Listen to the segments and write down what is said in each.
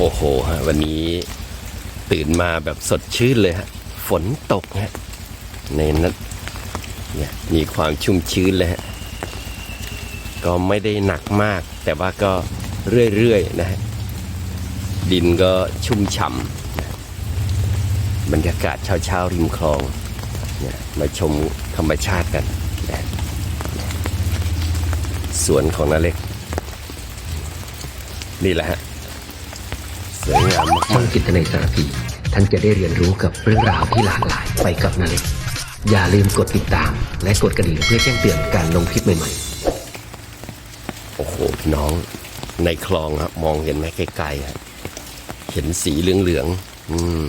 โอ้โหฮะวันนี้ตื่นมาแบบสดชื่นเลยฮะ ฝนตกฮะในนั้นเนี่ยมีความชุ่มชื้นเลยฮะ ก็ไม่ได้หนักมาก แต่ว่าก็เรื่อยๆนะฮะ ดินก็ชุ่มฉ่ำบรรยากาศเช้าๆริมคลองเนี่ยมาชมธรรมชาติกันนะสวนของนาเล็ก นี่แหละฮะ วยงามมากฟังจิตในสารพีท่านจะได้เรียนรู้กับเรื่องราวที่หลากหลายไปกับนาเล็กอย่าลืมกดติดตาม และกดกระดิ่งเพื่อแจ้งเตือนการลงคลิปใหม่ๆ โอ้โหพี่น้องในคลองครับมองเห็นไหมไกลๆฮะเห็นสีเหลืองๆอืม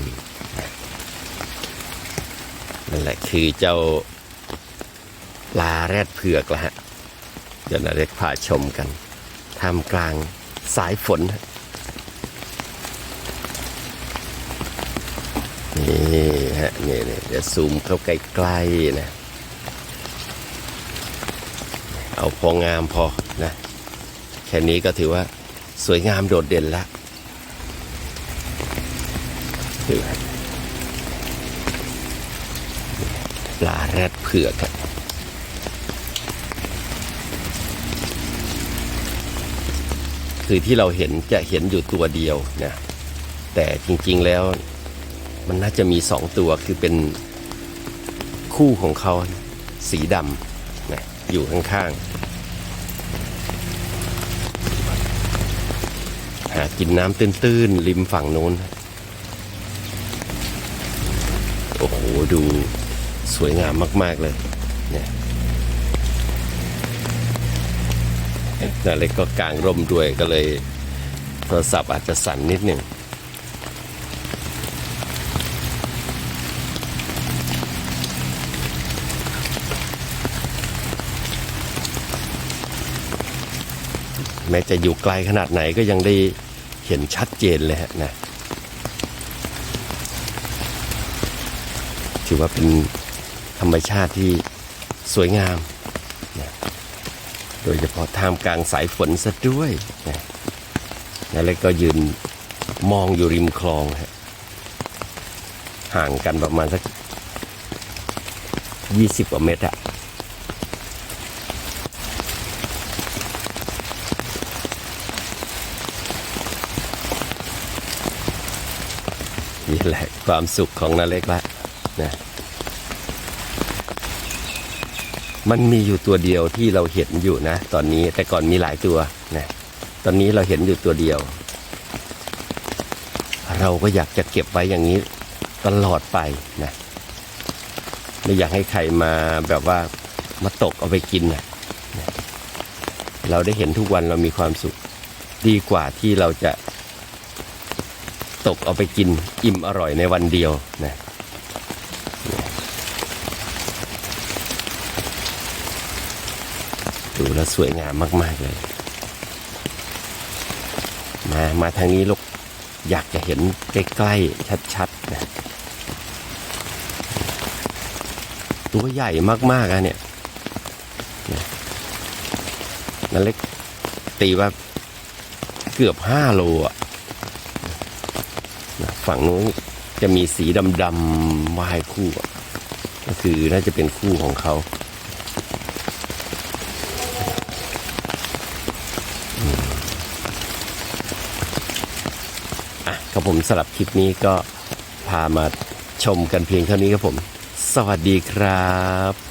นั่นแหละคือเจ้าปลาแรดเผือกละฮะเดี๋ยวนาเล็กพาชมกันท่ามกลางสายฝนฮะ นี่ฮะนี่นี่เดี๋ยวซูมเข้าใกล้ๆนะ เอาพองามพอนะ แค่นี้ก็ถือว่าสวยงามโดดเด่นแล้วปลาแรดเผือกคือที่เราเห็นจะเห็นอยู่ตัวเดียวนะแต่จริงๆแล้ว มันน่าจะมีสองตัวคือเป็นคู่ของเขาสีดำนะอยู่ข้างๆหากินน้ำตื้นๆ ริมฝั่งโน้น โอ้โห ดูสวยงามมาก ๆ เลยเนี่ยนาเล็กก็กางร่มด้วยก็เลยโทรศัพท์อาจจะสั่นนิดหนึ่ง แม้จะอยู่ไกลขนาดไหนก็ยังได้เห็นชัดเจนเลยฮะนะถือว่าเป็นธรรมชาติที่สวยงามนะโดยเฉพาะท่ามกลางสายฝนซะด้วยนะแล้วก็ยืนมองอยู่ริมคลองฮะห่างกันประมาณสักยี่สิบกว่าเมตรอะ นี่แหละความสุขของนาเล็กละนะมันมีอยู่ตัวเดียวที่เราเห็นอยู่นะ ตอนนี้แต่ก่อนมีหลายตัวนะตอนนี้เราเห็นอยู่ตัวเดียว เราก็อยากจะเก็บไว้อย่างนี้ตลอดไปนะไม่อยากให้ใครมาแบบว่ามาตกเอาไปกินนะนะเราได้เห็นทุกวันเรามีความสุข ดีกว่าที่เราจะ ตกเอาไปกินอิ่มอร่อยในวันเดียวนะดูแล้วสวยงามมาก ๆ เลย มา มาทางนี้ลูก อยากจะเห็นใกล้ ๆ ชัด ๆ นะ ตัวใหญ่มาก ๆอะเนี่ยนะนั่นเล็กตีว่าเกือบห้าโลอะ นะฝั่งนู้นจะมีสีดำๆวายคู่ ก็คือน่าจะเป็นคู่ของเขาอะครับผมสำหรับคลิปนี้ก็พามาชมกันเพียงเท่านี้ครับผม สวัสดีครับ